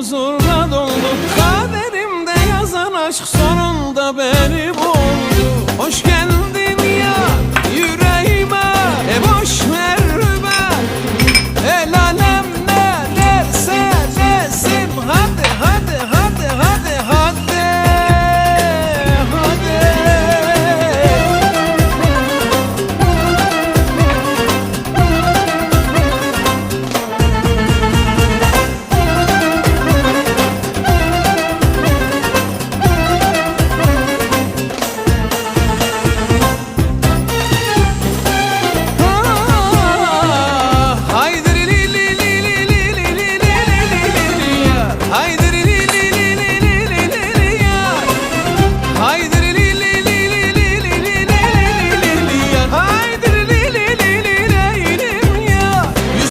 huzurla doldu Kaderimde yazan aşk sonunda beni buldu.